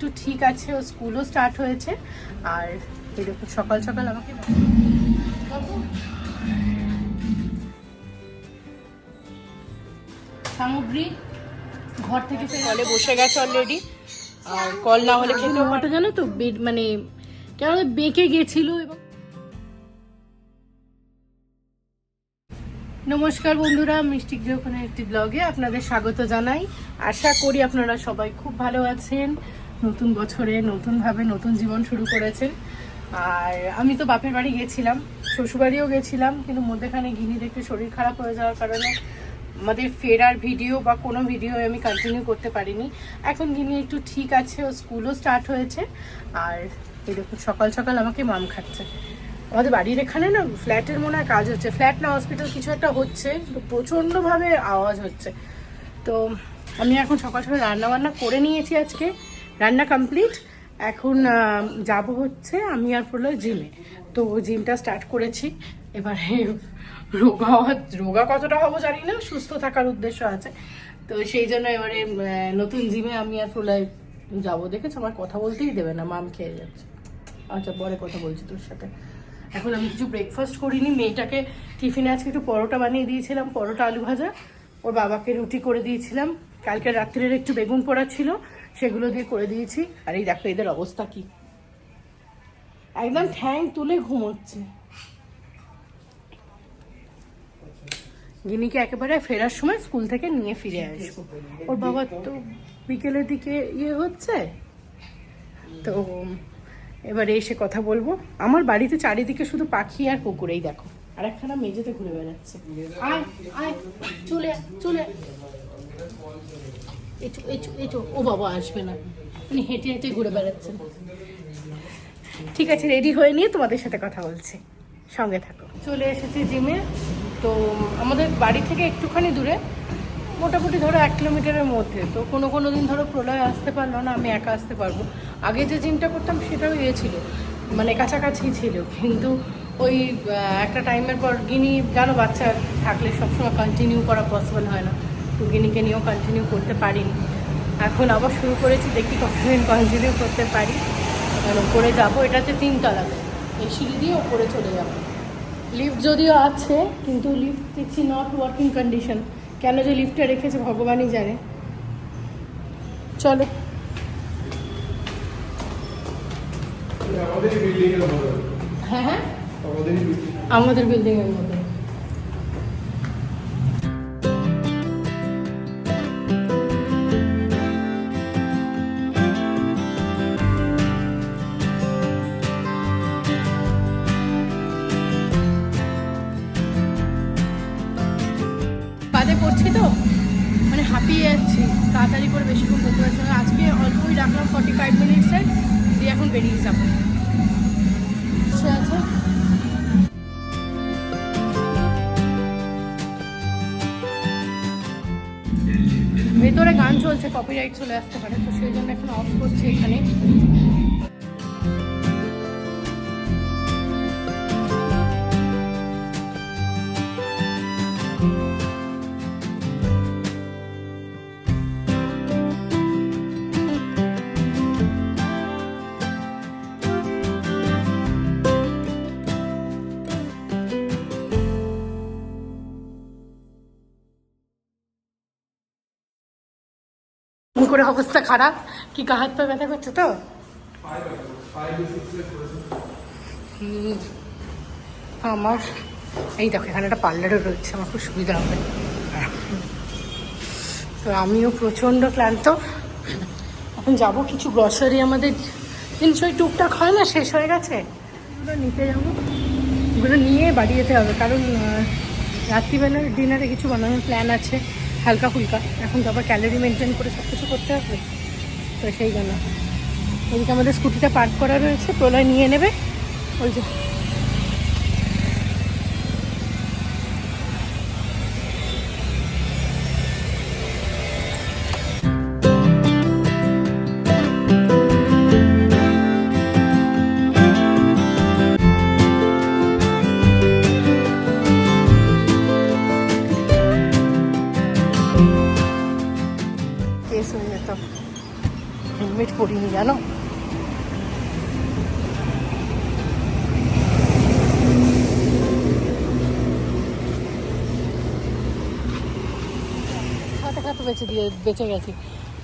একটু ঠিক আছে ও স্কুলও স্টার্ট হয়েছে। আর দেখুন সকাল সকাল আমাকে সামগ্রী ঘর থেকে কলে বসে গেছে অলরেডি আর কল না হলে খেতে হওয়াটা জানো তো মানে কেন বেঁকে গেছিল এবং নমস্কার বন্ধুরা মিষ্টি গৃহকোণের একটি ব্লগে আপনাদের স্বাগত জানাই। আশা করি আপনারা সবাই খুব ভালো আছেন। নতুন বছরে, নতুনভাবে নতুন জীবন শুরু করেছেন। আর আমি তো বাপের বাড়ি গেছিলাম, শ্বশুরবাড়িও গেছিলাম, কিন্তু মধ্যেখানে গিনি দেখতে শরীর খারাপ হয়ে যাওয়ার কারণে আমাদের ফেরার ভিডিও বা কোনো ভিডিও আমি কন্টিনিউ করতে পারিনি। এখন গিনি একটু ঠিক আছে, ও স্কুলও স্টার্ট হয়েছে, আর দেখুন, সকাল সকাল আমাকে মাম খাচ্ছে। আমাদের বাড়ির এখানে না ফ্ল্যাটের মনে হয় কাজ হচ্ছে। ফ্ল্যাট না হসপিটাল কিছু একটা হচ্ছে প্রচণ্ডভাবে আওয়াজ হচ্ছে। তো আমি এখন সকাল সকাল রান্না বান্না করে নিয়েছি আজকে। রান্না কমপ্লিট এখন যাব হচ্ছে আমি আর প্রলয় জিমে। তো জিমটা স্টার্ট করেছি। এবারে রোগা রোগা কতটা হব জানি না, সুস্থ থাকার উদ্দেশ্য আছে। তো সেই জন্য এবারে নতুন জিমে আমি আর প্রলয় যাব। দেখেছ? আমার কথা বলতেই দেবে না, মাম খেয়ে যাচ্ছে। আচ্ছা পরে কথা বলছি তোর সাথে। এখন আমি কিছু ব্রেকফাস্ট করিনি। মেয়েটাকে টিফিনে আজকে একটু পরোটা বানিয়ে দিয়েছিলাম, পরোটা আলু ভাজা। ওর বাবাকে রুটি করে দিয়েছিলাম। কালকে রাত্রের একটু বেগুন পোড়া ছিল। সেগুলো দিয়ে করে দিয়েছি। আর এই দেখো, এদের অবস্থা কি? একদম ঠ্যাং তুলে ঘুমোচ্ছে। গিনিকে একেবারে ফেরার সময় স্কুল থেকে নিয়ে ফিরে আসব। ওর বাবার তো বিকেলের দিকে ইয়ে হচ্ছে। তো এবারে এসে কথা বলব। আমার বাড়িতে চারিদিকে শুধু পাখি আর কুকুরেই দেখো। আর একখানা মেঝেতে ঘুরে বেড়াচ্ছে। আয় আয়, চলে চলে। এচো এচো এচো ও বাবা আসবে না। উনি হেঁটে হেঁটে ঘুরে বেড়াচ্ছেন। ঠিক আছে রেডি হয়ে নিয়ে তোমাদের সাথে কথা বলছি। সঙ্গে থাকো। চলে এসেছি জিমে। তো আমাদের বাড়ি থেকে একটুখানি দূরে মোটামুটি ধরো এক কিলোমিটারের মধ্যে। তো কোনো কোনো দিন ধরো প্রলয় আসতে পারল না আমি একা আসতে পারব। আগে যে জিমটা করতাম সেটাও ইয়ে ছিল মানে কাছাকাছি ছিল। কিন্তু ওই একটা টাইমের পর গিনি জানো বাচ্চা থাকলে সবসময় কন্টিনিউ করা পসিবল হয় না। তো নিয়েও কন্টিনিউ করতে পারিনি। এখন আবার শুরু করেছি দেখি কতদিন কন্টিনিউ করতে পারি। কারণ উপরে যাব এটা হচ্ছে তিনতলাতে এই সিঁড়ি দিয়ে ওপরে চলে যাব। লিফট যদিও আছে কিন্তু লিফট দেখছি নট ওয়ার্কিং কন্ডিশন কেন যে লিফটটা রেখেছে ভগবানই জানে। চলো। হ্যাঁ হ্যাঁ। আমাদের বিল্ডিং এর মধ্যে ভেতরে গান চলছে কপিরাইট চলে আসতে পারে তো সেই জন্য এখন অফ করছি এখানে। এমন অবস্থা খারাপ? কি গা হাত পা ব্যথা করছে তো? আমার, এই দেখো, এখানে একটা পার্লারও রয়েছে, আমার খুব সুবিধা হবে। তো আমিও প্রচণ্ড ক্লান্ত। এখন যাব কিছু গ্রসারি আমাদের জিনিস, ওই টুকটাক হয় না, শেষ হয়ে গেছে? ওগুলো নিতে যাব। ওগুলো নিয়ে বাড়ি যেতে হবে, কারণ রাত্রিবেলার ডিনারে কিছু বানানোর প্ল্যান আছে। হালকা ফুলকা। এখন তো আবার ক্যালোরি মেনটেন করে সব কিছু করতে হবে। তো সেই জন্য। ওইদিকে আমাদের স্কুটিটা পার্ক করা রয়েছে প্রলয় নিয়ে নেবে। ওই যে বেঁচে গেছি।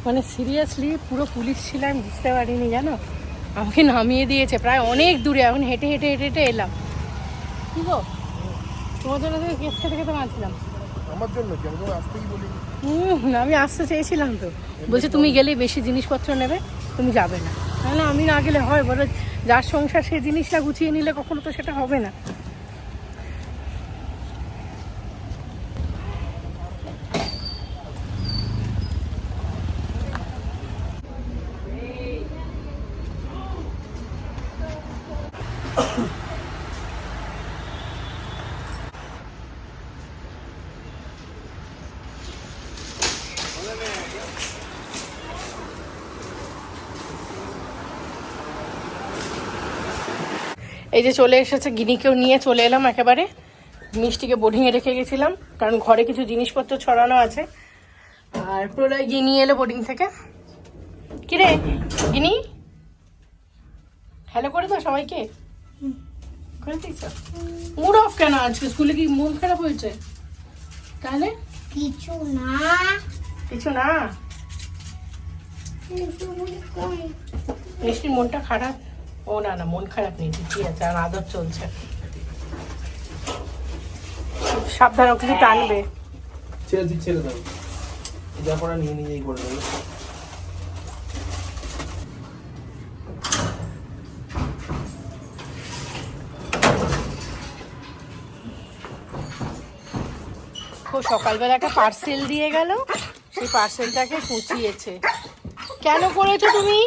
মানে সিরিয়াসলি পুরো পুলিশ ছিলাম বুঝতে পারিনি জানো? আমাকে নামিয়ে দিয়েছে প্রায় অনেক দূরে এখন হেঁটে হেঁটে হেঁটে হেঁটে এলাম। কি গো? তোমার জন্য তো কেস খেতে আমার জন্য হুম আমি আসতে চেয়েছিলাম তো। বলছে তুমি গেলে বেশি জিনিসপত্র নেবে তুমি যাবে না না আমি না গেলে হয় বলো যার সংসার সেই জিনিসটা গুছিয়ে নিলে কখনো তো সেটা হবে না। এই যে চলে এসেছে গিনিকেও নিয়ে চলে এলাম একেবারে। মিষ্টিকে বোর্ডিংয়ে রেখে গেছিলাম কারণ ঘরে কিছু জিনিসপত্র ছড়ানো আছে। আর প্রলয় গিয়ে নিয়ে এলো বোর্ডিং থেকে। কিরে গিনি? হ্যালো করে দাও সবাইকে। করে মুড অফ কেন আজকে? স্কুলে কি মন খারাপ হয়েছে? তাহলে? কিছু না। কিছু না? মিষ্টির মনটা খারাপ। ও না না মন খারাপ নেই ঠিকই আছে আর আদর চলছে। সাবধান কিছু টানবে। ছেড়ে দিই ছেড়ে দাও। যা করা নিয়ে নিজেই করে দেবে সকালবেলা একটা পার্সেল দিয়ে গেল সেই পার্সেলটাকে কুচিয়েছে। কেন করেছ তুমি?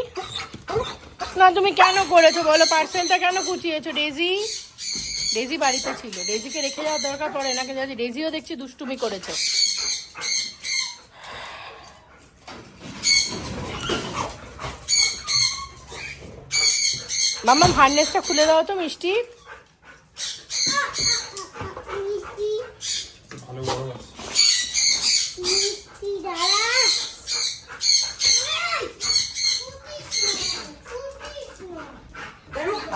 না তুমি কেন করেছ বলো? পার্সেলটা কেন কুচিয়েছো ডেজি? ডেজি বাড়িতে ছিল। ডেজিকে রেখে যাওয়ার দরকার পড়ে না কিন্তু ডেজিও দেখছি দুষ্টুমি করেছে। মাম্মা হার্নেসটা খুলে দাও তো মিষ্টি। মিষ্টি। ভালো মিষ্টি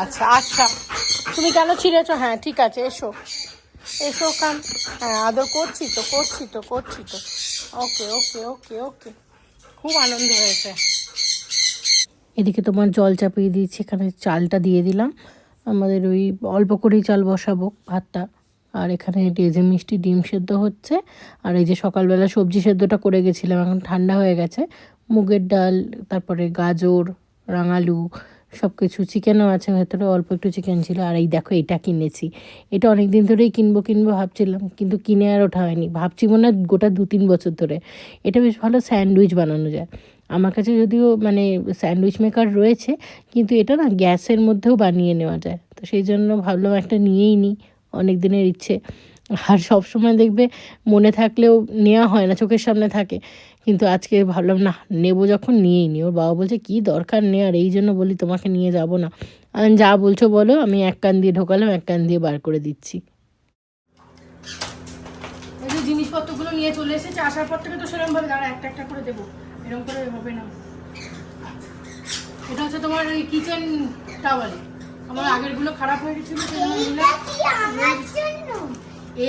আচ্ছা আচ্ছা। তুমি কেন ছিঁড়েছো? হ্যাঁ ঠিক আছে, এসো। এসো কান হ্যাঁ আদর করছি তো করছি তো করছি তো। ওকে ওকে ওকে ওকে। খুব আনন্দ হয়েছে। এদিকে তোমার জল চাপিয়ে দিয়েছি, এখানে চালটা দিয়ে দিলাম। আমাদের ওই অল্প করেই চাল বসাবো, ভাতটা। আর এখানে ডেজে মিষ্টি ডিম সেদ্ধ হচ্ছে, আর এই যে সকালবেলা সবজি সেদ্ধটা করে গেছিলাম, এখন ঠান্ডা হয়ে গেছে। মুগের ডাল, তারপরে গাজর, রাঙালু সব কিছু চিকেনও আছে, ভেতরে অল্প একটু চিকেন ছিল, আর এই দেখো এটা কিনেছি। এটা অনেক দিন ধরেই কিনবো কিনবো ভাবছিলাম, কিন্তু কিনে আর ওঠা হয়নি। ভাবছি মনে হয় গোটা দু তিন বছর ধরে। এটা বেশ ভালো স্যান্ডউইচ বানানো যায়। আমার কাছে যদিও মানে স্যান্ডউইচ মেকার রয়েছে, কিন্তু এটা না গ্যাসের মধ্যেও বানিয়ে নেওয়া যায়। তো সেই জন্য ভাবলাম একটা নিয়েই নিই অনেক দিনের ইচ্ছে। আর সব সময় দেখবে মনে থাকলেও নেওয়া হয় না, চোখের সামনে থাকে। কিন্তু আজকে ভাবলাম না নেব যখন নিয়েই নি। ওর বাবা বলছে কি দরকার নেই আর এই জন্য বলি তোমাকে নিয়ে যাব না। আমি যা বলছো বলো আমি এক কান দিয়ে ঢোকালাম এক কান দিয়ে বার করে দিচ্ছি। এই যে জিনিসপত্রগুলো নিয়ে চলে এসেছে আসার পর থেকে তো সেরকম ভাবে দাঁড়া একটা একটা করে দেবো। এরকম করে হবে না। এটা হচ্ছে তোমার ওই কিচেন টাওয়ালে আমার আগেরগুলো খারাপ হয়ে গেছিল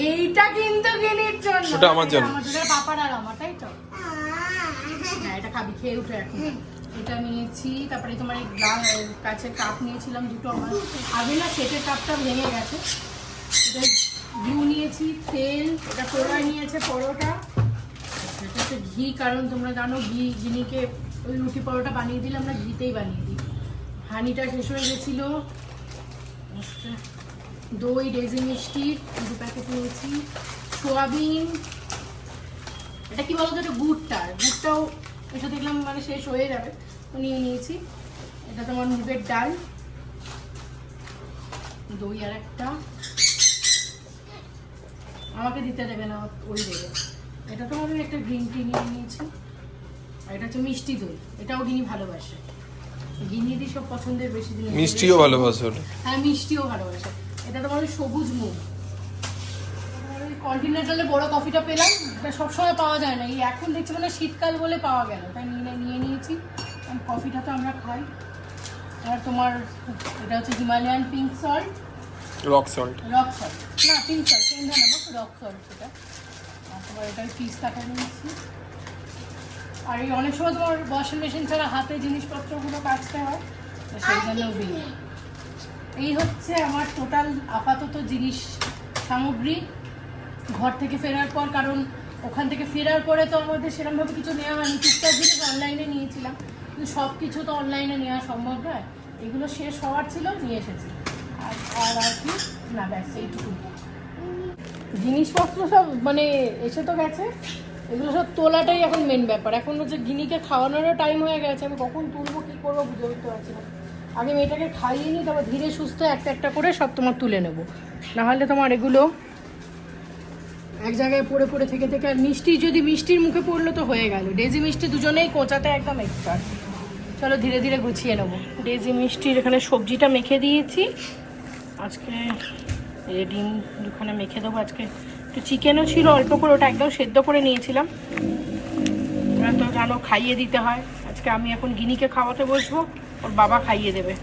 এইটা কিন্তু গিনির জন্য। ওটা আমার জন্য। পাপার আর আমার তাই তো? খাবি, খেয়ে উঠে এখন এটা নিয়েছি, তারপরে তোমার এই গ্লাস কাছের কাপ নিয়েছিলাম দুটো আমার। আগে না সেটের কাপটা ভেঙে গেছে। এটা ঘিউ নিয়েছি, তেল, এটা পোড়ায় নিয়েছে পরোটা। এটা হচ্ছে ঘি, কারণ তোমরা জানো ঘি জিনিকে ওই রুটি পরোটা বানিয়ে দিলে আমরা ঘিতেই বানিয়ে দিই। হানিটা শেষ হয়ে গেছিল। দই, ডেজি মিষ্টি, দু প্যাকেট নিয়েছি। সোয়াবিন। এটা কি বলতো? এটা গুড়টা। গুড়টাও এটা দেখলাম মানে শেষ হয়ে যাবে। তো নিয়ে নিয়েছি। এটা তোমার মুগের ডাল। দই আর একটা। আমাকে দিতে দেবে না ওই দেবে। এটা তোমার ওই একটা গ্রিন টি নিয়ে নিয়েছি। আর এটা হচ্ছে মিষ্টি দই। এটাও গিনি ভালোবাসে। গিনিরই সব পছন্দের বেশি জিনিস। মিষ্টিও ভালোবাসে হ্যাঁ মিষ্টিও ভালোবাসে। এটা তোমার সবুজ মুগ কন্টিনেন্টালে বড় কফিটা পেলাম এটা সবসময় পাওয়া যায় না। এই এখন দেখছি মানে শীতকাল বলে পাওয়া গেল। তাই নিয়ে নিয়ে নিয়েছি। কফিটা তো আমরা খাই। আর তোমার এটা হচ্ছে Himalayan pink salt rock salt rock salt না পিঙ্ক সল্ট সন্ধ্যা নামক রক সল্ট সেটা। আর তোমার এটার পিস টাকা নিয়েছি। আর এই অনেক সময় তোমার ওয়াশিং মেশিন ছাড়া হাতে জিনিসপত্রগুলো কাচতে হয় তো সেই জন্য এই হচ্ছে আমার টোটাল আপাতত জিনিস সামগ্রী। ঘর থেকে ফেরার পর, কারণ ওখান থেকে ফেরার পরে তো আমাদের সেরকমভাবে কিছু নেওয়া হয়নি। টুকটাক জিনিস অনলাইনে নিয়েছিলাম। কিন্তু সব কিছু তো অনলাইনে নেওয়া সম্ভব নয়। এগুলো শেষ হওয়ার ছিল, নিয়ে এসেছি। আর আর আর কি? না, ব্যাস, এইটুকু। জিনিসপত্র সব মানে এসে তো গেছে। এগুলো সব তোলাটাই এখন মেন ব্যাপার। এখন হচ্ছে গিনিকে খাওয়ানোরও টাইম হয়ে গেছে। আমি কখন তুলবো, কী করব বুঝে উঠতে পারছি না। আগে মেয়েটাকে খাইয়ে নিই, তারপর ধীরে সুস্থ একটা একটা করে সব তোমার তুলে নেব। নাহলে তোমার এগুলো এক জায়গায় পড়ে পড়ে থেকে থেকে আর মিষ্টি, যদি মিষ্টির মুখে পড়ল তো হয়ে গেল। ডেজি মিষ্টি দুজনেই কোচাতে একদম এক্সপার্ট চলো ধীরে ধীরে গুছিয়ে নেব। ডেজি মিষ্টির এখানে সবজিটা মেখে দিয়েছি। আজকে ডিম দুখানে মেখে দেবো। আজকে একটু চিকেনও ছিল, অল্প করে ওটা একদম সেদ্ধ করে নিয়েছিলাম। ওরা তো জানো খাইয়ে দিতে হয়। আজকে আমি এখন গিনিকে খাওয়াতে বসবো, ওর বাবা খাইয়ে দেবে।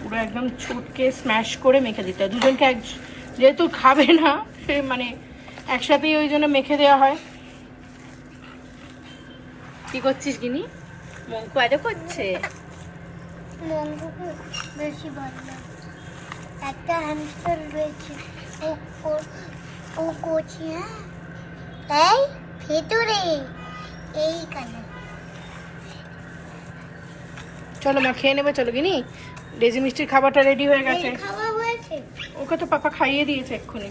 পুরো একদম ছুটকে স্ম্যাশ করে মেখে দিতে হয়। দুজনকে এক যেহেতু খাবে না সে মানে একসাথেই ওই জন্য মেখে দেওয়া হয়। কি করছিস গিনি? মঙ্কু আরও করছে? বেশি ভালো। একটা হ্যামস্টার রয়েছে। ও ও- করছে হ্যাঁ? এই ভেতরে। চলো মা খেয়ে নেবে চলো গিনি। ডেজি মিষ্টির খাবারটা রেডি হয়ে গেছে। হয়েছে ওকে তো পাপা খাইয়ে দিয়েছে এক্ষুনি।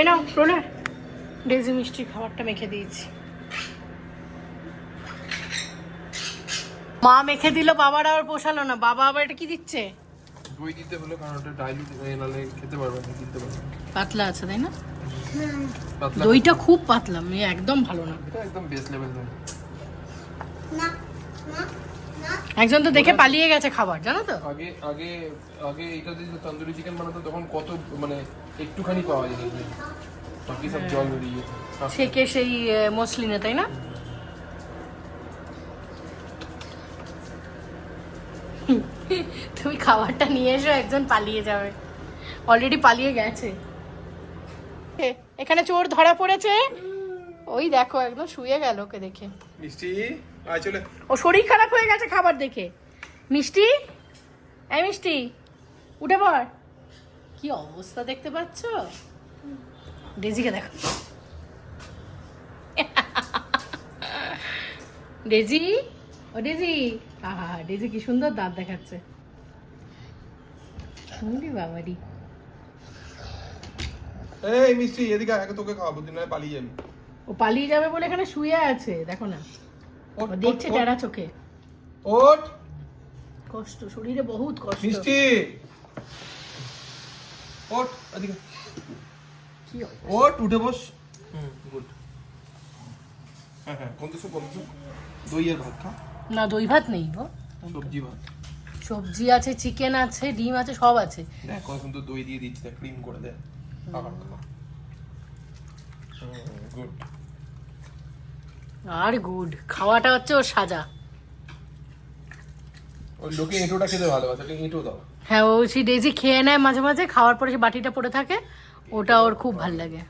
এ নাও প্রণয় ডেজি মিষ্টির খাবারটা মেখে দিয়েছি। মা মেখে দিল বাবার আবার পোষালো না। বাবা আবার এটা কি দিচ্ছে? দই দিতে হলো কারণ ওটা ডাইলি নাহলে খেতে পারবে না দিতে পারবে পাতলা আছে তাই না? পাতলা। দইটা খুব পাতলা মেয়ে একদম ভালো না। একদম বেস লেভেল না। একজন তো দেখে পালিয়ে গেছে খাবার জানো তো? আগে আগে আগে এটা দিয়ে তন্দুরি চিকেন বানাতো তখন কত মানে একটুখানি পাওয়া যেত। বাকি সব জল বেরিয়ে ছেকে সেই মসলিনে তাই না? তুমি খাবারটা নিয়ে এসো একজন পালিয়ে যাবে। অলরেডি পালিয়ে গেছে। এখানে চোর ধরা পড়েছে। ওই দেখো একদম শুয়ে গেল ওকে দেখে। মিষ্টি? ও শরীর খারাপ হয়ে গেছে খাবার দেখে। মিষ্টি? এই মিষ্টি উঠে পড়। কি অবস্থা দেখতে পাচ্ছ? ডেজিকে দেখো। ডেজি? ও ডেজি। আহা ডেজি কি সুন্দর দাঁত দেখাচ্ছে। উরি বাবারি। এই মিষ্টি এদিকে আগে তোকে খাওয়াবো তুই না পালিয়ে যাবি। ও পালিয়ে যাবে বলে এখানে শুয়ে আছে দেখো না। দেখছে টেরা চোখে। ওট। কষ্ট শরীরে বহুত কষ্ট। মিষ্টি। ওট এদিকে কি ওট উঠে বস। হুম গুড। হ্যাঁ হ্যাঁ কোন কিছু কোন কিছু দই আর ভাত খা। না দই ভাত নেই গো সবজি ভাত। সবজি আছে চিকেন আছে ডিম আছে সব আছে। দেখ কত সুন্দর দই দিয়ে দিচ্ছি দেখ ক্রিম করে দে খাবার গুড। আর গুড খাওয়াটা হচ্ছে ওর সাজা। ওই লোকে এঁটোটা খেতে ভালোবাসে এঁটো দাও। হ্যাঁ ও সেই ডেজি খেয়ে নেয় মাঝে মাঝে খাওয়ার পরে সে বাটিটা পড়ে থাকে ওটা ওর খুব ভালো লাগে।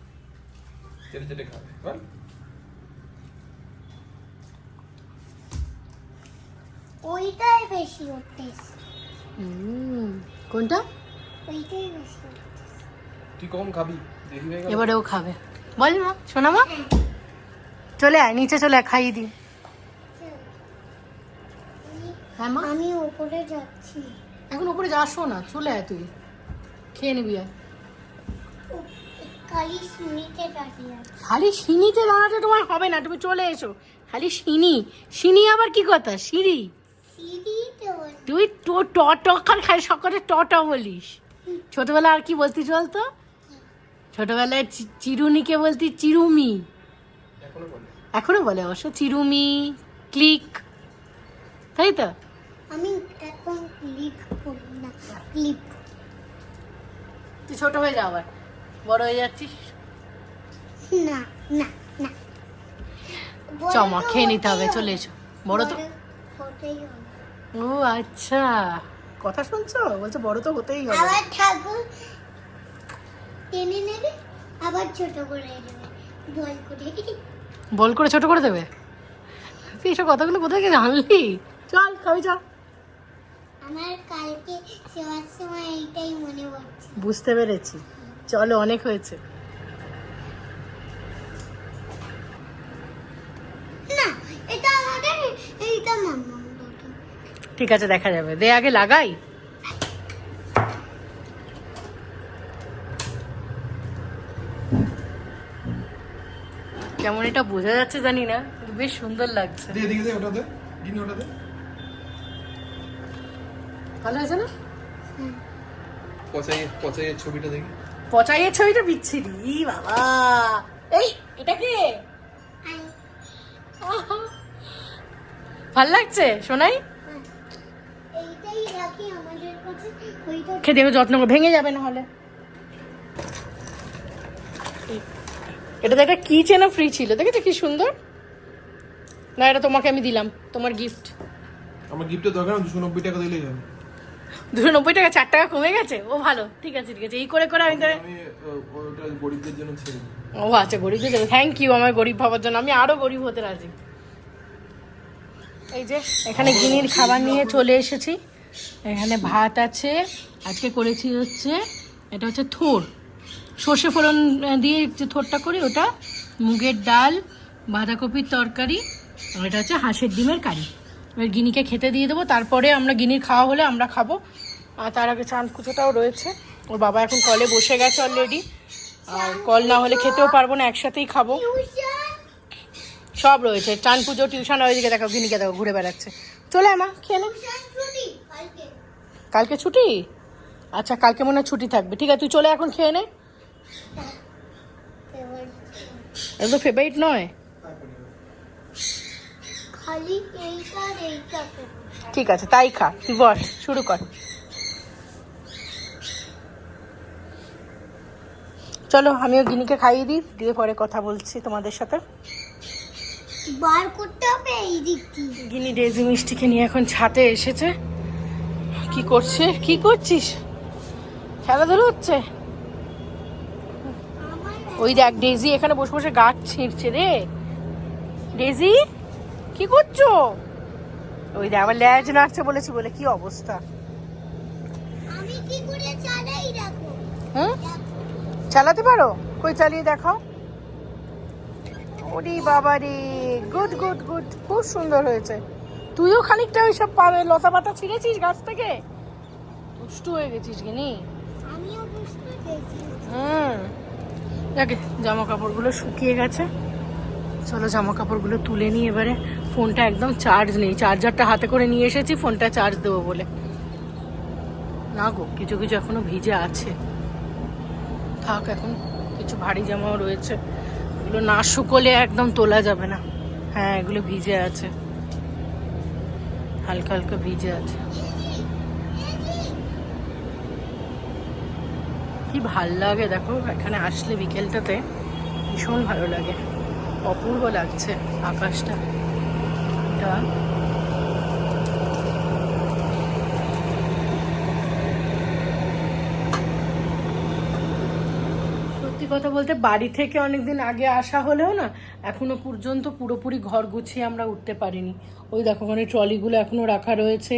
ওইটাই বেশি হচ্ছে হুম, কোনটা? ওইটাই বেশি তুই কখন খাবি? হয়ে এবারে ও খাবে। বল মা শোনা মা? চলে আয় নিচে চলে আয় খাইয়ে দি হ্যাঁ মা? আমি ওপরে যাচ্ছি। এখন উপরে যাসও না চলে আয় তুই। খেয়ে নিবি আছে। খালি সিঁড়িতে দাঁড়াতে তোমার হবে না তুমি চলে এসো। খালি সিঁড়ি সিঁড়ি আবার কি কথা? সিঁড়ি। তুই তো ট ট খান খালি সকলে ট ট বলিস। ছোটবেলা আর কি বলতি চলতো ছোটবেলায় চিরুনিকে বলতি চিরুমি। এখনও বলে অবশ্য চিরুমি ক্লিক তাই তো? আমি এখন ক্লিক করি না ক্লিপ তুই ছোট হয়ে যা আবার বড় হয়ে যাচ্ছিস? না না না। বড় চমা খেয়ে নিতে হবে চলে এসো। বড় তো ও আচ্ছা। কথা শুনছো? বলছো বড় তো হতেই হবে। আবার ঠাকুর টেনে নেবে আবার ছোট করে দেবে বল করে। বল করে ছোট করে দেবে। তুই এইসব কথাগুলো কোথায় গিয়ে জানলি চল খাবি চল। আমার কালকে সেবার সময় এইটাই মনে পড়ছে। বুঝতে পেরেছি। চলো অনেক হয়েছে। না এটা আমাদের এইটা ঠিক আছে দেখা যাবে। দে আগে লাগাই। কেমন এটা বোঝা যাচ্ছে জানি না কিন্তু বেশ সুন্দর লাগছে। দে এদিকে দে ওটা দে গিনি ওটা দে ভালো আছে না? পচাই পচাইয়ের ছবিটা দেখি। পচাইয়ের ছবিটা বিচ্ছিরি বাবা। এই এটা কে? ভালো লাগছে শোনাই এইটাই রাখি আমাদের কাছে ওইটা খেতে যত্ন করে ভেঙে যাবে না হলে। এটা তো একটা কি চেনা ফ্রি ছিল। দেখেছ কি সুন্দর? না এটা তোমাকে আমি দিলাম তোমার গিফট আমার গিফটের দরকার দুশো নব্বই টাকা দিলেই হবে। দুশো নব্বই টাকা চার টাকা কমে গেছে? ও ভালো ঠিক আছে ঠিক আছে এই করে করে আমি তো গরিবদের জন্য ছেড়ে ও আচ্ছা গরিবদের জন্য। থ্যাংক ইউ আমার গরিব ভাবার জন্য। আমি আরও গরিব হতে রাজি। এই যে এখানে গিনির খাবার নিয়ে চলে এসেছি। এখানে ভাত আছে আজকে করেছি হচ্ছে এটা হচ্ছে থোর। সর্ষে ফোড়ন দিয়ে যে থোরটা করি ওটা মুগের ডাল, বাঁধাকপির তরকারি এটা হচ্ছে হাঁসের ডিমের কারি। এবার গিনিকে খেতে দিয়ে দেবো। তারপরে আমরা গিনির খাওয়া হলে আমরা খাব। আর তার আগে চাঁদ কুচোটাও রয়েছে। ওর বাবা এখন কলে বসে গেছে অলরেডি আর কল না হলে খেতেও পারব না, একসাথেই খাব। সব রয়েছে। চান পুজো, টিউশন ওইদিকে দেখো, গিনিকে দেখো, ঘুরে বেড়াচ্ছে। চলে মা, খেয়ে নে। কালকে ছুটি? আচ্ছা কালকে মনে হয় ছুটি থাকবে। ঠিক আছে, তুই চলে এখন, খেয়ে নে। এটা তো ফেভারিট নয় খালি এইটা এইটা ঠিক আছে তাই খা। তুই বস শুরু কর। চলো আমিও গিনিকে খাইয়ে দিই দিয়ে পরে কথা বলছি তোমাদের সাথে। বার করতে হবে এই দিক দিয়ে। গিনি ডেজি মিষ্টিকে নিয়ে এখন ছাতে এসেছে। কি করছে? কি করছিস? খেলাধুলো হচ্ছে? ওই দেখ ডেজি এখানে বসে বসে গাছ ছিঁড়ছে রে। ডেজি কি করছ? ওই দেখ আবার ল্যাজ নাড়ছে বলেছি বলে কি অবস্থা? আমি কি করে চালাই রাখো হুম? চালাতে পারো? কই চালিয়ে দেখাও। ওরে বাবা রে গুড গুড গুড খুব সুন্দর হয়েছে। তুইও খানিকটা ওইসব পাবে লতা পাতা ছিঁড়েছিস গাছ থেকে? দুষ্টু হয়ে গেছিস কিনি আমিও হুম। দেখে জামা কাপড়গুলো শুকিয়ে গেছে। চলো জামা কাপড়গুলো তুলে নিয়ে এবারে। ফোনটা একদম চার্জ নেই। চার্জারটা হাতে করে নিয়ে এসেছি, ফোনটা চার্জ দেবো বলে। না গো, কিছু কিছু এখনও ভিজে আছে। থাক এখন, কিছু ভারী জামাও রয়েছে। এগুলো না শুকোলে একদম তোলা যাবে না। হ্যাঁ এগুলো ভিজে আছে। হালকা হালকা ভিজে আছে। ভালো লাগে, দেখো, এখানে আসলে বিকেলটাতে ভীষণ ভালো লাগে। অপূর্ব লাগছে আকাশটা। এটা সত্যি কথা বলতে, বাড়ি থেকে অনেকদিন আগে আসা হলেও না, এখনও পর্যন্ত পুরোপুরি ঘর গুছিয়ে আমরা উঠতে পারিনি। ওই দেখো, ওখানে ট্রলিগুলো এখনও রাখা রয়েছে।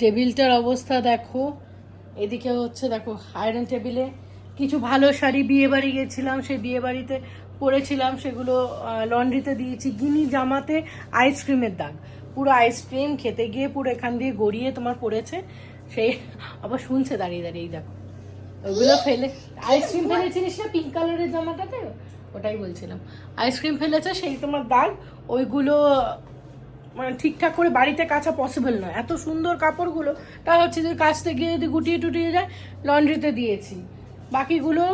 টেবিলটার অবস্থা দেখো। এদিকে হচ্ছে, দেখো আয়রন টেবিলে কিছু ভালো শাড়ি বিয়ে বাড়ি গেছিলাম সেই বিয়ে বাড়িতে পরেছিলাম সেগুলো লন্ড্রিতে দিয়েছি গিনি জামাতে আইসক্রিমের দাগ। পুরো আইসক্রিম খেতে গিয়ে পুরো এখান দিয়ে গড়িয়ে তোমার পড়েছে, সেই আবার শুনছে দাঁড়িয়ে দাঁড়িয়ে দেখো। ওগুলো ফেলে আইসক্রিম ফেলেছিলিস না পিঙ্ক কালারের জামাটাতে? ওটাই বলছিলাম। আইসক্রিম ফেলেছে, সেই তোমার দাগ, ওইগুলো মানে ঠিকঠাক করে বাড়িতে কাচা পসিবল নয়। এত সুন্দর কাপড়গুলো তা হচ্ছে যে কাচতে গিয়ে যদি গুটিয়ে টুটিয়ে যায়, লন্ড্রিতে দিয়েছি। বাকিগুলো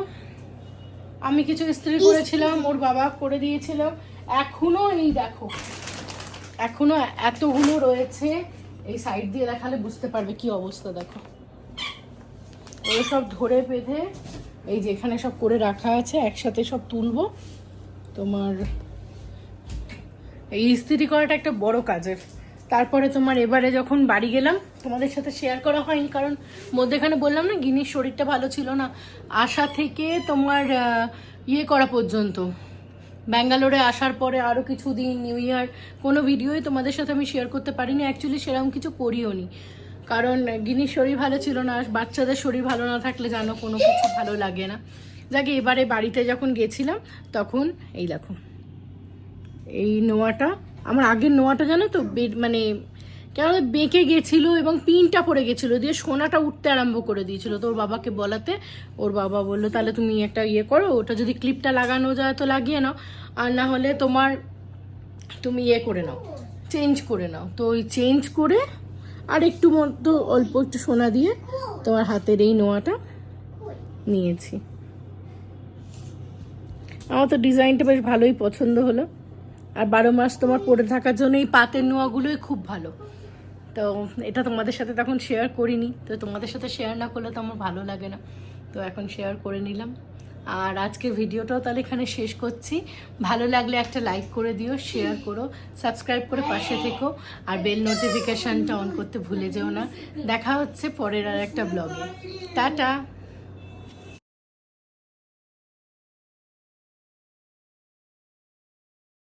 আমি কিছু ইস্ত্রি করেছিলাম ওর বাবা করে দিয়েছিল। এখনও এই দেখো এখনও এতগুলো রয়েছে। এই সাইড দিয়ে দেখালে বুঝতে পারবে কি অবস্থা দেখো। ওগুলো সব ধরে বেঁধে এই যে এখানে সব করে রাখা আছে একসাথে সব তুলবো। তোমার এই ইস্ত্রি করাটা একটা বড় কাজের। তারপরে তোমার এবারে যখন বাড়ি গেলাম, তোমাদের সাথে শেয়ার করা হয়নি, কারণ মধ্যেখানে বললাম না, গিনির শরীরটা ভালো ছিল না। আসা থেকে তোমার ইয়ে করা পর্যন্ত। ব্যাঙ্গালোরে আসার পরে আরও কিছু দিন নিউ ইয়ার কোনো ভিডিওই তোমাদের সাথে আমি শেয়ার করতে পারিনি। অ্যাকচুয়ালি সেরকম কিছু করিও নি। কারণ গিনির শরীর ভালো ছিল না, বাচ্চাদের শরীর ভালো না থাকলে জানো, কোনো কিছু ভালো লাগে না। যাকে, এবারে বাড়িতে যখন গেছিলাম, তখন, এই দেখো, এই নোয়াটা আমার আগের নোয়াটা জানো তো মানে কেন বেঁকে গেছিল এবং পিনটা পড়ে গেছিল, দিয়ে সোনাটা উঠতে আরম্ভ করে দিয়েছিল। তো ওর বাবাকে বলাতে, ওর বাবা বলল, তাহলে তুমি একটা ইয়ে করো, ওটা যদি ক্লিপটা লাগানো যায় তো লাগিয়ে নাও, আর না হলে তোমার তুমি ইয়ে করে নাও, চেঞ্জ করে নাও। তো ওই চেঞ্জ করে আর একটু মতো অল্প একটু সোনা দিয়ে তোমার হাতের এই নোয়াটা নিয়েছি। আমার তো ডিজাইনটা বেশ ভালোই পছন্দ হলো। আর বারো মাস তোমার পরে থাকার জন্য এই পাতের নোয়াগুলোই খুব ভালো। তো এটা তোমাদের সাথে তখন শেয়ার করিনি। তো তোমাদের সাথে শেয়ার না করলে তো আমার ভালো লাগে না। তো এখন শেয়ার করে নিলাম। আর আজকে ভিডিওটাও তাহলে এখানে শেষ করছি। ভালো লাগলে একটা লাইক করে দিও শেয়ার করো সাবস্ক্রাইব করে পাশে থেকো। আর বেল নোটিফিকেশানটা অন করতে ভুলে যেও না। দেখা হচ্ছে পরের আর একটা ব্লগে টাটা!